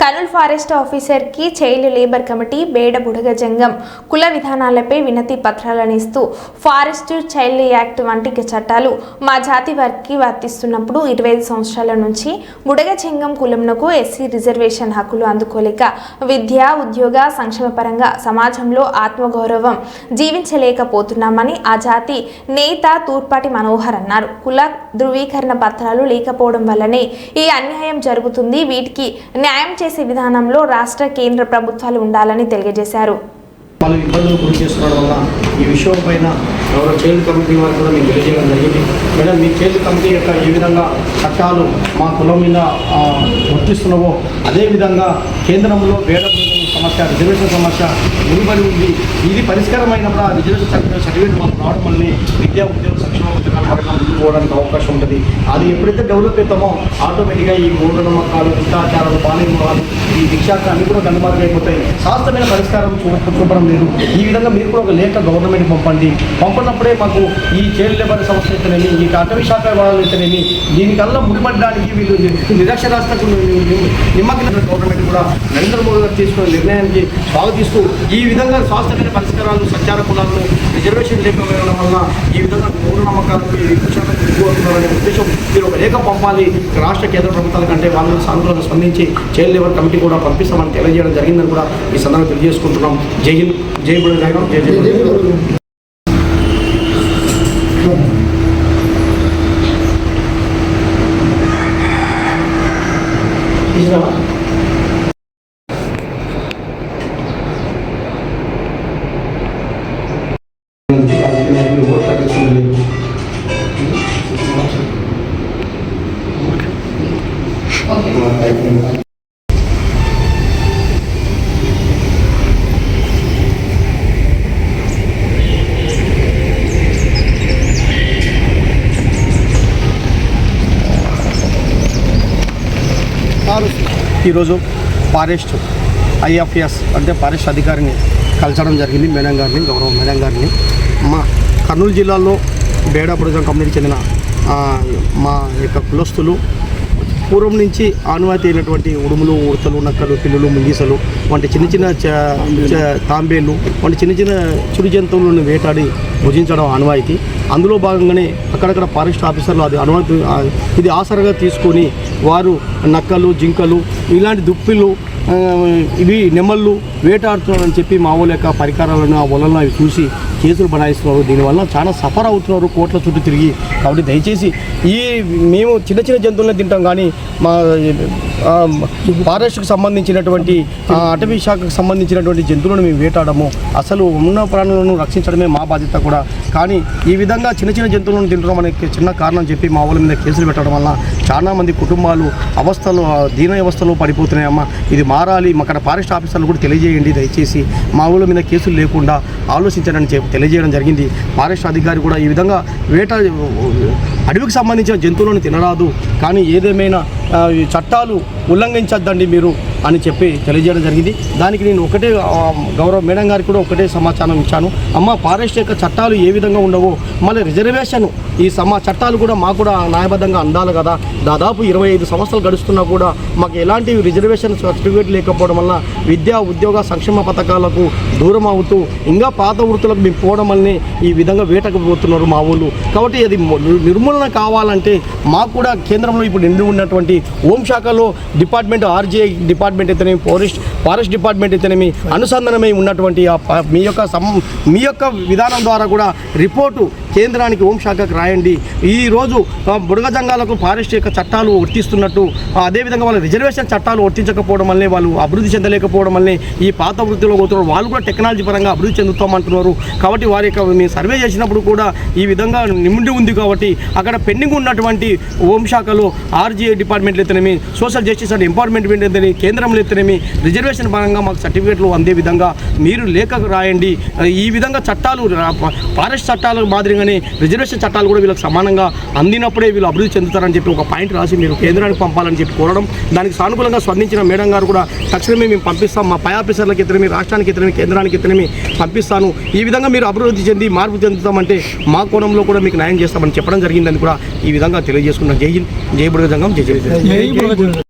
Kurnool forest ఆఫీసర్కి child labour committee Beda Budaga Jangam కుల విధానాలపై వినతి పత్రాలను ఇస్తూ ఫారెస్ట్ చైల్డ్ యాక్ట్ వంటి చట్టాలు మా జాతి వారికి వర్తిస్తున్నప్పుడు ఇరవై ఐదు సంవత్సరాల నుంచి బుడగ జంగం కులంనకు ఎస్సీ రిజర్వేషన్ హక్కులు అందుకోలేక విద్య ఉద్యోగ సంక్షేమ పరంగా సమాజంలో ఆత్మగౌరవం జీవించలేకపోతున్నామని ఆ జాతి నేత తూర్పాటి మనోహర్ అన్నారు. కుల ధృవీకరణ పత్రాలు లేకపోవడం వల్లనే ఈ అన్యాయం జరుగుతుంది. వీటికి న్యాయం చేసే విధానంలో రాష్ట్ర కేంద్ర ప్రభుత్వాలు ఉండాలని తెలియజేశారు. పలు ఇబ్బందులు గురి చేసుకోవడం వల్ల ఈ విషయం పైన ఎవరో చైల్డ్ కమిటీ వారు కూడా మీకు తెలియజేయడం జరిగింది. మేడం మీ చైల్డ్ కమిటీ యొక్క ఏ విధంగా చట్టాలు మా కులం మీద వర్తిస్తున్నావో అదేవిధంగా కేంద్రంలో వేద సమస్య రిజర్వేషన్ సమస్య ముడిపడి ఉంది. ఇది పరిష్కారమైనప్పుడు ఆ రిజర్వేషన్ సర్టిఫికేట్ సర్టిఫికేట్ మాకు రావడం వల్ల విద్యా ఉద్యోగ సంక్షేమ పథకాల పథకం ముందుకు పోవడానికి అవకాశం ఉంటుంది. అది ఎప్పుడైతే డెవలప్ అవుతామో ఆటోమేటిక్గా ఈ మూఢనమ్మకాలు హింసాచారాలు బాలింగాలు ఈ దీక్షాలు అన్ని కూడా గందమార్గం అయిపోతాయి. శాస్త్రమైన పరిష్కారం చూపడం లేదు. ఈ విధంగా మీరు కూడా ఒక లేఖ గవర్నమెంట్ పంపండి పంపినప్పుడే మాకు ఈ చైల్డ్ లేబర్ సంస్థ అయితేనేమి ఈ అటవీ శాఖ వాళ్ళు అయితేనేమి దీనికల్లా ముడిపడడానికి వీళ్ళు నిరక్షరాస్యకు నిమ్మకిన గవర్నమెంట్ కూడా నరేంద్ర మోడీ గారు తీసుకున్న నిర్ణయానికి స్వాగతిస్తూ ఈ విధంగా స్వాస్థ్యమైన పరిష్కారాలు సంచార కులాలను రిజర్వేషన్ లేకపోవడం వల్ల ఈ విధంగా మూఢనమ్మకాలకు ఎక్కువ శాతం గురవుతున్నారనే ఉద్దేశం మీరు ఒక లేఖ పంపాలి. రాష్ట్ర కేంద్ర ప్రభుత్వాల కంటే వాళ్ళు సానుకూలంగా స్పందించి చైల్డ్ లేబర్ కమిటీ కూడా పంపిస్తామని తెలియజేయడం జరిగిందని కూడా ఈ సందర్భంగా తెలియజేసుకుంటున్నాం. జై హింద్. జై బుడ జై జై జై బుడ. తీసినావా? ఈరోజు ఫారెస్ట్ ఐఎఫ్ఎస్ అంటే ఫారెస్ట్ అధికారిని కలచడం జరిగింది మేడం గారిని గౌరవ మేడం గారిని. మా కర్నూలు జిల్లాలో బేడాపురం కంపెనీకి చెందిన మా యొక్క కులస్తులు పూర్వం నుంచి ఆనువాతి అయినటువంటి ఉడుములు ఉడతలు నక్కలు పిల్లులు ముంగీసలు వంటి చిన్న చిన్న తాంబేళ్ళు వంటి చిన్న చిన్న చిరు జంతువులను వేటాడి భుజించడం ఆనవాయితీ. అందులో భాగంగానే అక్కడక్కడ ఫారెస్ట్ ఆఫీసర్లు అది అనుమతి ఇది ఆసరగా తీసుకొని వారు నక్కలు జింకలు ఇలాంటి దుప్పిలు ఇవి నెమళ్ళు వేటాడుతున్నారని చెప్పి మా ఊళ్ళ యొక్క పరికరాలను ఆ వలన అవి చూసి కేసులు బనాయిస్తున్నారు. దీనివల్ల చాలా సఫర్ అవుతున్నారు కోట్ల చుట్టూ తిరిగి. కాబట్టి దయచేసి ఈ మేము చిన్న చిన్న జంతువులను తింటాం కానీ మా ఫారెస్ట్కి సంబంధించినటువంటి అటవీ శాఖకు సంబంధించినటువంటి జంతువులను మేము వేటాడము. అసలు ఉన్న ప్రాణులను రక్షించడమే మా బాధ్యత కూడా. కానీ ఈ విధంగా చిన్న చిన్న జంతువులను తింటడం అనే చిన్న కారణం చెప్పి మా వాళ్ళ మీద కేసులు పెట్టడం వల్ల చాలామంది కుటుంబాలు అవస్థలు దీన వ్యవస్థలో పడిపోతున్నాయమ్మా ఇది మారాలి అక్కడ ఫారెస్ట్ ఆఫీసర్లు కూడా తెలియజేయండి దయచేసి. మా ఊళ్ళ మీద కేసులు లేకుండా ఆలోచించడం తెలియజేయడం జరిగింది. ఫారెస్ట్ అధికారి కూడా ఈ విధంగా వేట అడవికి సంబంధించిన జంతువులను తినరాదు. కానీ ఏదేమైనా చట్టాలు ఉల్లంఘించద్దండి మీరు. అని చెప్పి తెలియజేయడం జరిగింది. దానికి నేను ఒకటే గౌరవ మేడం గారికి కూడా ఒకటే సమాచారం ఇచ్చాను. అమ్మ ఫారెస్ట్ యొక్క చట్టాలు ఏ విధంగా ఉండవో మళ్ళీ రిజర్వేషన్ ఈ సమా చట్టాలు కూడా మాకు కూడా న్యాయబద్ధంగా అందాలి కదా. దాదాపు ఇరవై ఐదు సంవత్సరాలు గడుస్తున్నా కూడా మాకు ఎలాంటి రిజర్వేషన్ సర్టిఫికేట్ లేకపోవడం వల్ల విద్యా ఉద్యోగ సంక్షేమ పథకాలకు దూరం అవుతూ ఇంకా పాత వృత్తులకు మేము పోవడం వల్లనే ఈ విధంగా వేటకు పోతున్నారు మా ఊళ్ళు. కాబట్టి అది నిర్మూలన కావాలంటే మాకు కూడా కేంద్రంలో ఇప్పుడు నిండి ఉన్నటువంటి హోంశాఖలో డిపార్ట్మెంట్ ఆర్జీఐ డిపార్ట్మెంట్ అయితేనేమి ఫారెస్ట్ ఫారెస్ట్ డిపార్ట్మెంట్ అయితేనేమి అనుసంధానమై ఉన్నటువంటి మీ యొక్క సం మీ యొక్క విధానం ద్వారా కూడా రిపోర్టు కేంద్రానికి హోంశాఖకు రాయండి. ఈరోజు బుడగజంగాలకు ఫారెస్ట్ యొక్క చట్టాలు వర్తిస్తున్నట్టు అదేవిధంగా వాళ్ళ రిజర్వేషన్ చట్టాలు వర్తించకపోవడం వల్లే వాళ్ళు అభివృద్ధి చెందలేకపోవడం వల్లే ఈ పాత వృత్తిలో పోతున్నారు. వాళ్ళు కూడా టెక్నాలజీ పరంగా అభివృద్ధి చెందుతామంటున్నారు. కాబట్టి వారి యొక్క మేము సర్వే చేసినప్పుడు కూడా ఈ విధంగా నిండి ఉంది కాబట్టి అక్కడ పెండింగ్ ఉన్నటువంటి హోంశాఖలో ఆర్జీఐ డిపార్ట్మెంట్లు అయితేనేమి సోషల్ జస్టిస్ అండ్ ఎంపవర్మెంట్ అయితేనేమి కేంద్రంలో అయితేనేమి రిజర్వేషన్ పరంగా మాకు సర్టిఫికేట్లు అందే విధంగా మీరు లేఖకు రాయండి. ఈ విధంగా చట్టాలు ఫారెస్ట్ చట్టాలు మాదిరిగా మాదిరిగానే రిజర్వేషన్ చట్టాలు కూడా వీళ్ళకి సమానంగా అందినప్పుడే వీళ్ళు అభివృద్ధి చెందుతారని చెప్పి ఒక పాయింట్ రాసి మీరు కేంద్రానికి పంపాలని చెప్పి కోరడం. దానికి సానుకూలంగా స్పందించిన మేడం గారు కూడా తక్షణమే మేము పంపిస్తాం. మా పై ఆఫీసర్లకి ఇతరమే రాష్ట్రానికి ఇతరమే కేంద్రానికి ఇతరమే పంపిస్తాను. ఈ విధంగా మీరు అభివృద్ధి చెంది మార్పు చెందుతామంటే మా కోణంలో కూడా మీకు న్యాయం చేస్తామని చెప్పడం జరిగిందని కూడా ఈ విధంగా తెలియజేసుకున్నాం. జై హింద్ జై బుడగ జంగం జై జై జై